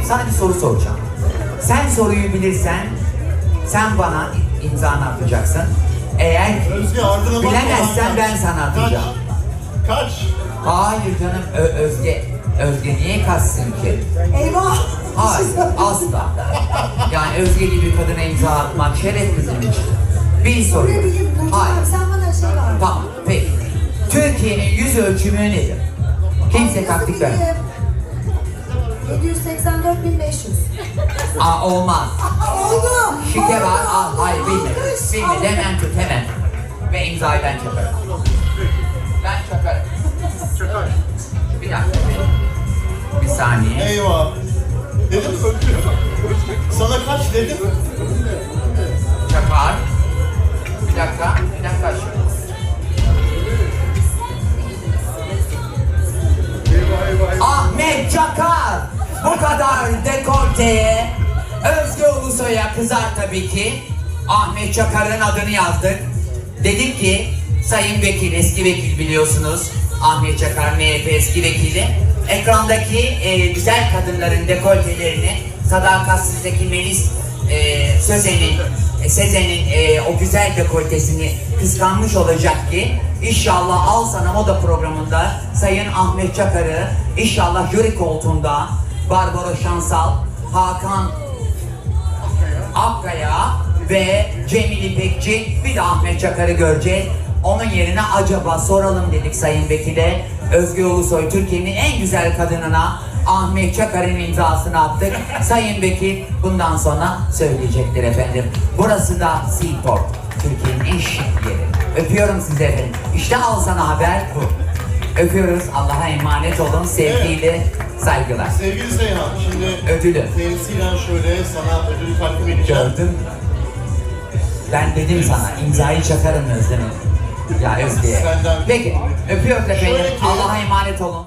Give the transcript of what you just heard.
Şimdi sana bir soru soracağım. Sen soruyu bilirsen sen bana imzanı atacaksın. Eğer Özge ardına bilemezsen ben sana atacağım. Kaç. Kaç. Hayır canım Ö- Özge. Özge niye kaçsın ki? Eyvah. Hayır asla. Yani Özge gibi bir kadına imza atmak şeref bizim için. Bir soru. Hayır. sen bana şey ver. Tamam peki. Türkiye'nin yüz ölçümü nedir? Kimse taktik ver. 784 bin 500. Aa olmaz. Oldu. Şike var. Al hayır bilme. Bilme hemen tut hemen. Ve imzayı ben çakarım. Kadar dekolteye Özge Ulusoy'a kızar tabii ki. Ahmet Çakar'ın adını yazdık. Dedik ki Sayın Vekil, eski vekil biliyorsunuz. Ahmet Çakar MHP eski vekili. Ekrandaki e, güzel kadınların dekoltelerini Sadakatsiz'deki Melis e, Sözen'in e, Sezen'in e, o güzel dekoltesini kıskanmış olacak ki inşallah Al Sana Moda programında Sayın Ahmet Çakar'ı inşallah jüri koltuğunda Barbara Şansal, Hakan Akkaya ve Cemil İpekçi bir de Ahmet Çakar'ı göreceğiz. Onun yerine acaba soralım dedik Sayın Vekil'e. Özgür Ulusoy Türkiye'nin en güzel kadınına Ahmet Çakar'ın imzasını attık. Sayın Vekil bundan sonra söyleyecektir efendim. Burası da Seaport. Türkiye'nin en şık yeri. Öpüyorum sizi efendim. İşte al sana haber bu. Öpüyoruz. Allah'a emanet olun. Sevgiyle saygılar. Sevgili Seyhan, şimdi Ödülü. temsilen şöyle sana ödülü takdim edeceğim. Gördün? Ben dedim sana imzayı çakarım Özlem'e. Ya Özge'ye. Peki öpüyoruz efendim. Allah'a emanet olun.